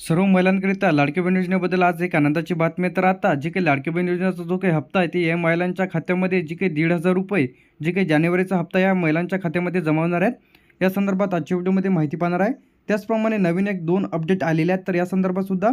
सर्व महिलांकरिता लाडकी बहीण योजनेबद्दल आज एक आनंदाची बातमी तर आता जे काही लाडकी बहीण योजनेचा जो काही हप्ता आहे ते या महिलांच्या खात्यामध्ये जे काही दीड हजार रुपये जे काही जानेवारीचा हप्ता या महिलांच्या खात्यामध्ये जमा होणार आहेत. या संदर्भात आजच्या व्हिडिओमध्ये माहिती पाहणार आहे. त्याचप्रमाणे नवीन एक दोन अपडेट आलेले आहेत तर या संदर्भातसुद्धा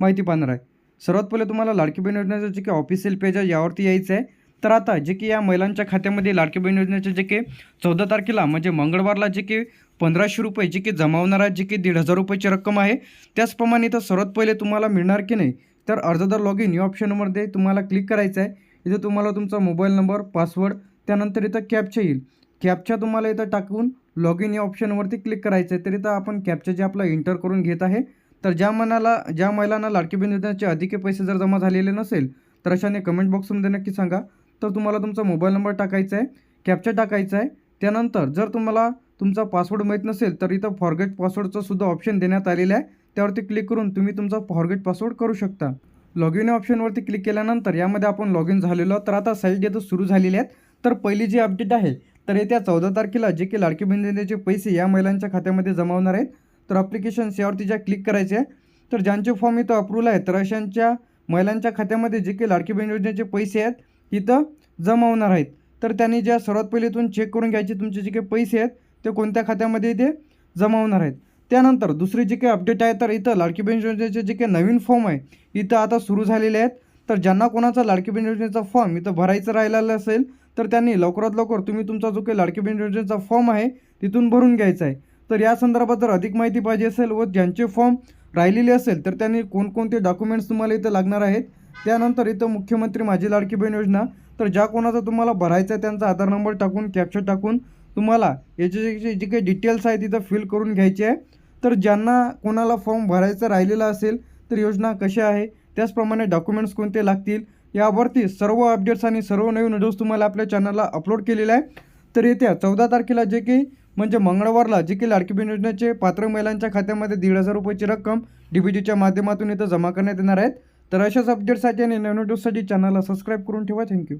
माहिती पाहणार आहे. सर्वात पहिले तुम्हाला लाडकी बहीण योजनेचं जे काही ऑफिशियल पेज आहे यावरती यायचं आहे. तर आता जे की या महिलांच्या खात्यामध्ये लाडकी बहीण योजनेचे जे काही चौदा तारखेला म्हणजे मंगळवारला जे की पंधराशे रुपये जे की जमावणारा आहे जे की दीड हजार रुपयाची रक्कम आहे. त्याचप्रमाणे इथं सर्वात पहिले तुम्हाला मिळणार की नाही तर अर्जदार लॉग इन या ऑप्शनमध्ये तुम्हाला क्लिक करायचं आहे. इथं तुम्हाला तुमचा मोबाईल नंबर पासवर्ड त्यानंतर इथं कॅपच्या येईल. कॅपच्या तुम्हाला इथं टाकून लॉग इन या ऑप्शनवरती क्लिक करायचं आहे. तर इथं आपण कॅपच्या जे आपला एंटर करून घेत आहे तर ज्या मनाला ज्या महिलांना लाडकी बहीण योजनेचे अधिक पैसे जर जमा झालेले नसेल तर अशाने कमेंट बॉक्समध्ये नक्की सांगा. तर तुम्हाला तुमचा मोबाईल नंबर टाकायचा आहे. कॅप्चा टाकायचा आहे. त्यानंतर जर तुम्हाला तुमचा पासवर्ड माहीत नसेल तर इथं फॉरगेट पासवर्डचं सुद्धा ऑप्शन देण्यात आलेलं आहे. त्यावरती क्लिक करून तुम्ही तुमचा फॉरगेट पासवर्ड करू शकता. लॉग इन ऑप्शनवरती क्लिक केल्यानंतर यामध्ये आपण लॉग इन झालेलो तर आता साईट येतं सुरू झालेली आहेत तर पहिली जी अपडेट आहे तर येत्या चौदा तारखेला जे की लाडकी बहीण पैसे या महिलांच्या खात्यामध्ये जमा होणार आहेत. तर अप्लिकेशन्स यावरती ज्या क्लिक करायचे आहे तर ज्यांचे फॉर्म इथं अप्रूव्हल आहे तर अशांच्या महिलांच्या खात्यामध्ये जे काही लाडकी बहीण योजनेचे पैसे आहेत इथं जमा होणार आहेत. तर त्यांनी ज्या सर्वात पहिले इथून चेक करून घ्यायचे तुमचे जे काही पैसे आहेत ते कोणत्या खात्यामध्ये ते जमा होणार आहेत? त्यानंतर दुसरी जे काही अपडेट आहे तर इथं लाडकी बहीण योजनेचे जे काही नवीन फॉर्म आहे इथं आता सुरू झालेले आहेत. तर ज्यांना कोणाचा लाडकी बहीण योजनेचा फॉर्म इथं भरायचं राहिलेला असेल तर त्यांनी लवकरात लवकर तुम्ही तुमचा जो काही लाडकी बहीण योजनेचा फॉर्म आहे तिथून भरून घ्यायचा आहे. तर या संदर्भात जर अधिक माहिती पाहिजे असेल व ज्यांचे फॉर्म राहिलेले असेल तर त्यांनी कोणकोणते डॉक्युमेंट्स तुम्हाला इथं लागणार आहेत? त्यानंतर इथं मुख्यमंत्री माझी लाडकी बहीण योजना. तर ज्या कोणाचा तुम्हाला भरायचा आहे त्यांचा आधार नंबर टाकून कॅप्चर टाकून तुम्हाला याचे जे जे- जे काही डिटेल्स आहेत तिथं फिल करून घ्यायचे आहे. तर ज्यांना कोणाला फॉर्म भरायचा राहिलेला असेल तर योजना कशा आहे त्याचप्रमाणे डॉक्युमेंट्स कोणते लागतील यावरती सर्व अपडेट्स आणि सर्व नवीन व्हिडिओज तुम्हाला आपल्या चॅनलला अपलोड केलेले आहे. तर येत्या चौदा तारखेला जे की म्हणजे मंगळवारला जे की लाडकी बहीण योजनेचे पात्र महिलांच्या खात्यामध्ये दीड हजार रुपयाची रक्कम डी माध्यमातून इथं जमा करण्यात येणार आहेत. तर अशाच अपडेट्ससाठी आणि नवीन व्हिडिओसाठी चॅनलला सबस्क्राईब करून ठेवा. थँक्यू